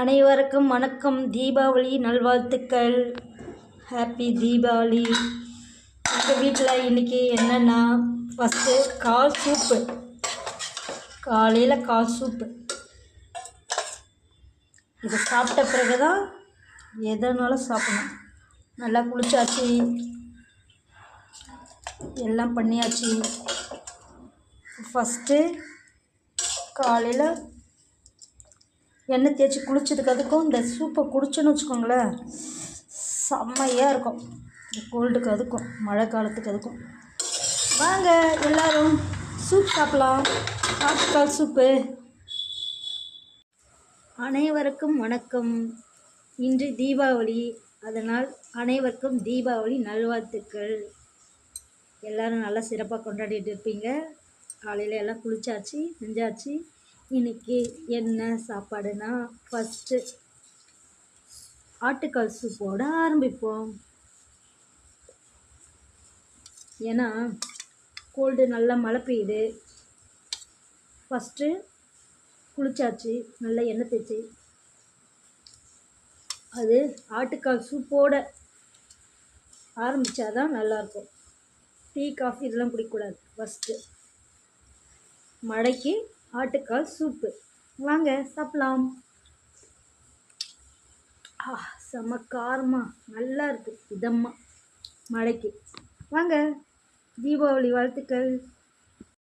அனைவருக்கும் வணக்கம். தீபாவளி நல்வாழ்த்துக்கள். ஹாப்பி தீபாவளி. எங்கள் வீட்டில் இன்றைக்கி என்னென்னா ஃபஸ்ட்டு கால் சூப்பு. காலையில் கால் சூப்பு. இது சாப்பிட்ட பிறகு தான் எதனாலும் சாப்பிடணும். நல்லா குளிச்சாச்சு. எல்லாம் பண்ணியாச்சு. ஃபஸ்ட்டு காலையில் எண்ணெய் தேய்ச்சி குளிச்சதுக்கு அதுக்கும் இந்த சூப்பை குடிச்சோன்னு வச்சுக்கோங்களேன் செம்மையாக இருக்கும். இந்த கோல்டுக்கு அதுக்கும் மழை காலத்துக்கு அதுக்கும். வாங்க எல்லாரும் சூப் சாப்பிட்லாம். ஆட்டுக்கால் சூப்பு அனைவருக்கும் வணக்கம். இன்று தீபாவளி. அதனால் அனைவருக்கும் தீபாவளி நல்வாழ்த்துக்கள். எல்லோரும் நல்லா சிறப்பாக கொண்டாடிட்டு இருப்பீங்க. காலையில் எல்லாம் குளிச்சாச்சு செஞ்சாச்சு. இன்றைக்கி என்ன சாப்பாடுனா ஃபஸ்ட்டு ஆட்டுக்கால் சூப்போட ஆரம்பிப்போம். ஏன்னா கோல்டு நல்லா மழை பெய்யுது. ஃபஸ்ட்டு குளிச்சாச்சு நல்லா எண்ணெய் தேய்ச்சி. அது ஆட்டுக்கால் சூப்போட ஆரம்பித்தாதான் நல்லாயிருக்கும் டீ காஃபி இதெல்லாம் குடிக்கக்கூடாது ஃபஸ்ட்டு மழைக்கு ஆட்டுக்கால் சூப்பு. வாங்க சாப்பிடலாம். ஆ செம காரமாக நல்லா இருக்குது இதமாக மழைக்கு. வாங்க தீபாவளி வாழ்த்துக்கள்.